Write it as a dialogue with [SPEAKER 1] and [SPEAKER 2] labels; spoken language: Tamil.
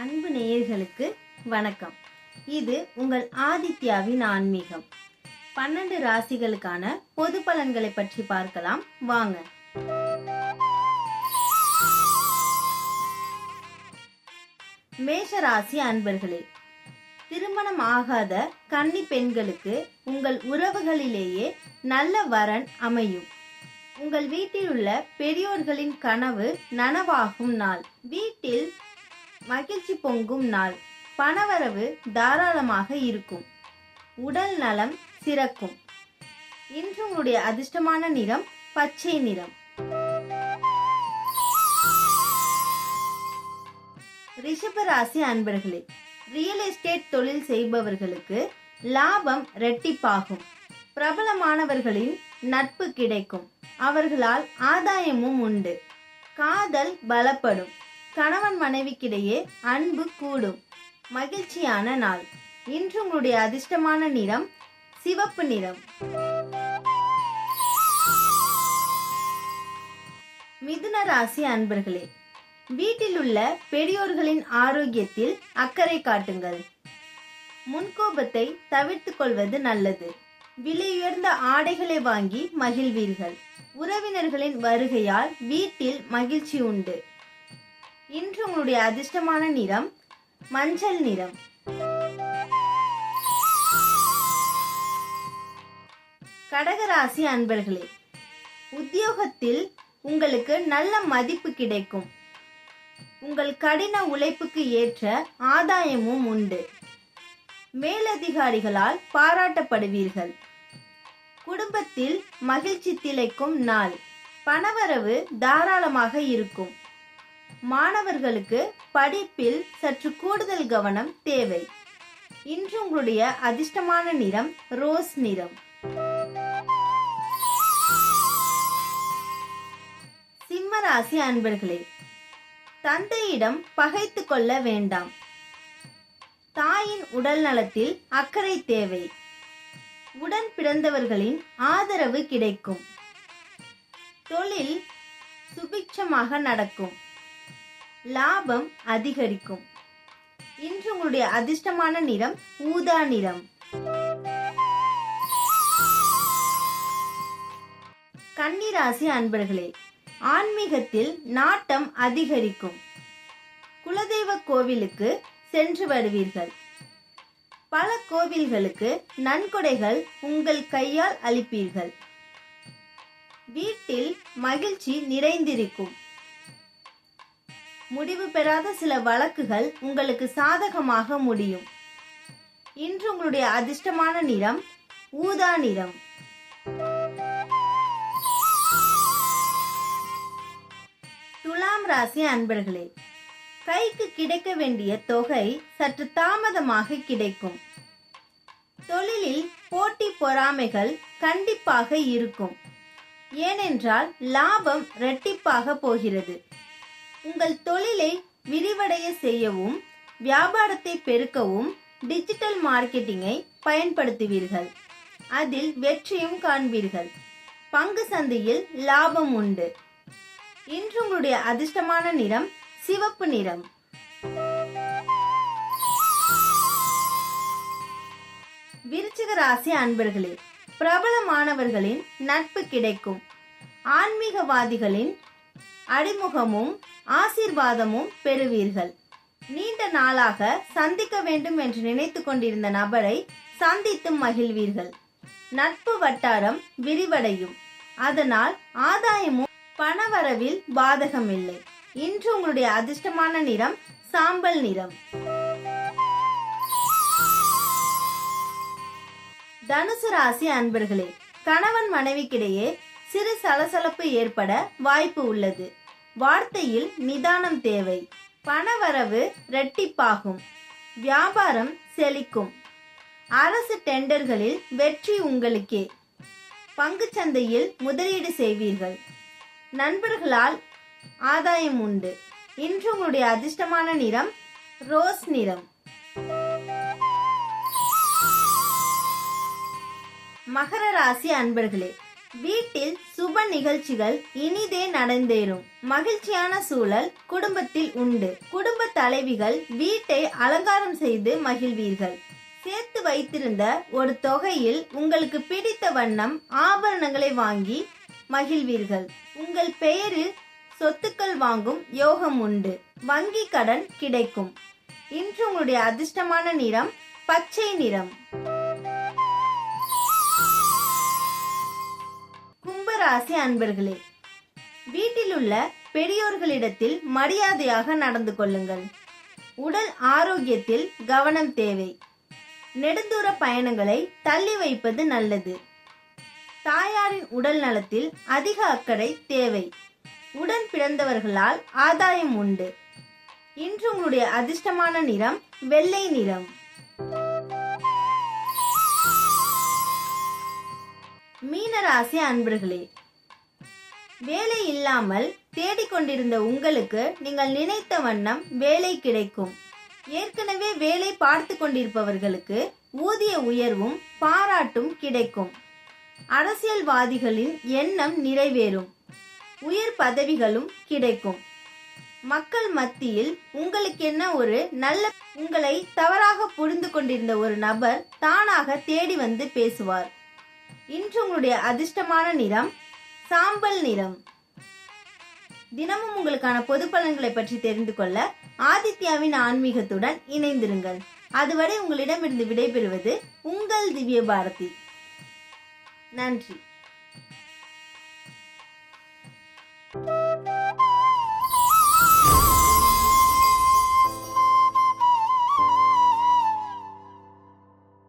[SPEAKER 1] அன்பு நேயர்களுக்கு வணக்கம். இது உங்கள் ஆதித்யாவின் ஆன்மீகம். பன்னெண்டு ராசிகளுக்கான பொது பலன்களை பற்றி பார்க்கலாம். வாங்க. மேஷ ராசி அன்பர்களே திருமணம் ஆகாத கன்னி பெண்களுக்கு உங்கள் உறவுகளிலேயே நல்ல வரன் அமையும். உங்கள் வீட்டில் உள்ள பெரியோர்களின் கனவு நனவாகும் நாள். வீட்டில் மகிழ்ச்சி பொங்கும் நாள். பணவரவு தாராளமாக இருக்கும். உடல் நலம் சிறக்கும். இன்று உங்களுடைய அதிர்ஷ்டமான நிறம் பச்சை நிறம். ரிஷபராசி அன்பர்களே ரியல் எஸ்டேட் தொழில் செய்பவர்களுக்கு லாபம் ரெட்டிப்பாகும் பிரபலமானவர்களின் நட்பு கிடைக்கும். அவர்களால் ஆதாயமும் உண்டு. காதல் பலப்படும். கணவன் மனைவிக்கிடையே அன்பு கூடும். மகிழ்ச்சியான நாள். இன்று உங்களுடைய அதிர்ஷ்டமான நிறம் சிவப்பு நிறம். மிதுன ராசி அன்பர்களே வீட்டில் உள்ள பெரியோர்களின் ஆரோக்கியத்தில் அக்கறை காட்டுங்கள். முன்கோபத்தை தவிர்த்துக் கொள்வது நல்லது. விலையுயர்ந்த ஆடைகளை வாங்கி மகிழ்வீர்கள். உறவினர்களின் வருகையால் வீட்டில் மகிழ்ச்சி உண்டு. இன்று உங்களுடைய அதிர்ஷ்டமான நிறம் மஞ்சள் நிறம். கடகராசி அன்பர்களே உத்தியோகத்தில் உங்களுக்கு நல்ல மதிப்பு கிடைக்கும். உங்கள் கடின உழைப்புக்கு ஏற்ற ஆதாயமும் உண்டு. மேலதிகாரிகளால் பாராட்டப்படுவீர்கள். குடும்பத்தில் மகிழ்ச்சி திளைக்கும் நாள். பணவரவு தாராளமாக இருக்கும். மாணவர்களுக்கு படிப்பில் சற்று கூடுதல் கவனம் தேவை. இன்று உங்களுடைய அதிர்ஷ்டமான நிறம் ரோஸ் நிறம். சிம்மராசி அன்பர்களே தந்தையிடம் பகைத்து கொள்ள வேண்டாம். தாயின் உடல் நலத்தில் அக்கறை தேவை. உடன் பிறந்தவர்களின் ஆதரவு கிடைக்கும். தொழில் சுபிக்ஷமாக நடக்கும். லாபம் அதிகரிக்கும். இன்று உங்களுடைய அதிர்ஷ்டமான நிறம் ஊதா நிறம். கன்னிராசி அன்பர்களே ஆன்மீகத்தில் நாட்டம் அதிகரிக்கும். குலதெய்வ கோவிலுக்கு சென்று வருவீர்கள். பல கோவில்களுக்கு நன்கொடைகள் உங்கள் கையால் அளிப்பீர்கள். வீட்டில் மகிழ்ச்சி நிறைந்திருக்கும். முடிவு பெறாத சில வழக்குகள் உங்களுக்கு சாதகமாக முடியும். இன்று உங்களுடைய அதிர்ஷ்டமான நிறம் ஊதா நிறம். துலாம் ராசி அன்பர்களே கைக்கு கிடைக்க வேண்டிய தொகை சற்று தாமதமாக கிடைக்கும். தொழிலில் போட்டி பொறாமைகள் கண்டிப்பாக இருக்கும். ஏனென்றால் லாபம் இரட்டிப்பாக போகிறது. உங்கள் தொழிலை விரிவடைய செய்யவும் வியாபாரத்தை பெருக்கவும் டிஜிட்டல் மார்க்கெட்டிங்கை பயன்படுத்துவீர்கள். அதில் வெற்றியும் காண்பீர்கள். பங்கு சந்தையில் லாபம் உண்டு. இன்று உங்களுடைய அதிர்ஷ்டமான நிறம் சிவப்பு நிறம். விருச்சிக ராசி அன்பர்களே பிரபலமானவர்களின் நட்பு கிடைக்கும். ஆன்மீகவாதிகளின் அறிமுகமும் ஆசீர்வாதமும் பெறுவீர்கள். நீண்ட நாளாக சந்திக்க வேண்டும் என்று நினைத்து கொண்டிருந்த நபரை சந்தித்து மகிழ்வீர்கள். நட்பு வட்டாரம் விரிவடையும். அதனால் ஆதாயமும் பணவரவில் பாதகமில்லை. இன்று உங்களுடைய அதிர்ஷ்டமான நிறம் சாம்பல் நிறம். தனுசு ராசி அன்பர்களே கணவன் மனைவிக்கிடையே சிறு சலசலப்பு ஏற்பட வாய்ப்பு உள்ளது. வார்த்தையில் நிதானம் தேவை. பணவரவு இரட்டிப்பாகும். வியாபாரம் செழிக்கும். அரசு டெண்டர்களில் வெற்றி உங்களுக்கே. பங்குச்சந்தையில் முதலீடு செய்வீர்கள். நண்பர்களால் ஆதாயம் உண்டு. இன்று உங்களுடைய அதிர்ஷ்டமான நிறம் ரோஸ் நிறம். மகர ராசி அன்பர்களே வீட்டில் சுப நிகழ்ச்சிகள் இனிதே நடந்தேறும். மகிழ்ச்சியான சூழல் குடும்பத்தில் உண்டு. குடும்ப தலைவிகள் வீட்டை அலங்காரம் செய்து மகிழ்வீர்கள். சேர்த்து வைத்திருந்த ஒரு தொகையில் உங்களுக்கு பிடித்த வண்ணம் ஆபரணங்களை வாங்கி மகிழ்வீர்கள். உங்கள் பெயரில் சொத்துக்கள் வாங்கும் யோகம் உண்டு. வங்கி கடன் கிடைக்கும். இன்று உங்களுடைய அதிர்ஷ்டமான நிறம் பச்சை நிறம். ராசி அன்பர்களே வீட்டில் உள்ள பெரியோர்களிடத்தில் மரியாதையாக நடந்து கொள்ளுங்கள். உடல் ஆரோக்கியத்தில் கவனம் தேவை. நெடுந்தூர பயணங்களை தள்ளி வைப்பது நல்லது. தாயாரின் உடல் நலத்தில் அதிக அக்கறை தேவை. உடன் பிறந்தவர்களால் ஆதாயம் உண்டு. இன்று உங்களுடைய அதிர்ஷ்டமான நிறம் வெள்ளை நிறம். மீனராசி அன்பர்களே வேலை இல்லாமல் தேடிக்கொண்டிருந்த உங்களுக்கு நீங்கள் நினைத்த வண்ணம் வேலை கிடைக்கும். ஏற்கனவே வேலை பார்த்து கொண்டிருப்பவர்களுக்கு ஊதிய உயர்வும் பாராட்டும் கிடைக்கும். அரசியல்வாதிகளின் எண்ணம் நிறைவேறும். உயர் பதவிகளும் கிடைக்கும். மக்கள் மத்தியில் உங்களுக்கென்ன ஒரு நல்ல உங்களை தவறாக புரிந்து கொண்டிருந்த ஒரு நபர் தானாக தேடி வந்து பேசுவார். இன்று உங்களுடைய அதிர்ஷ்டமான நிறம் சாம்பல் நிறம். தினமும் உங்களுக்கான பொது பலன்களை பற்றி தெரிந்து கொள்ள ஆதித்யாவின் ஆன்மீகத்துடன் இணைந்திருங்கள். அதுவரை உங்களிடமிருந்து விடைபெறுவது உங்கள் திவ்ய பாரதி நன்றி.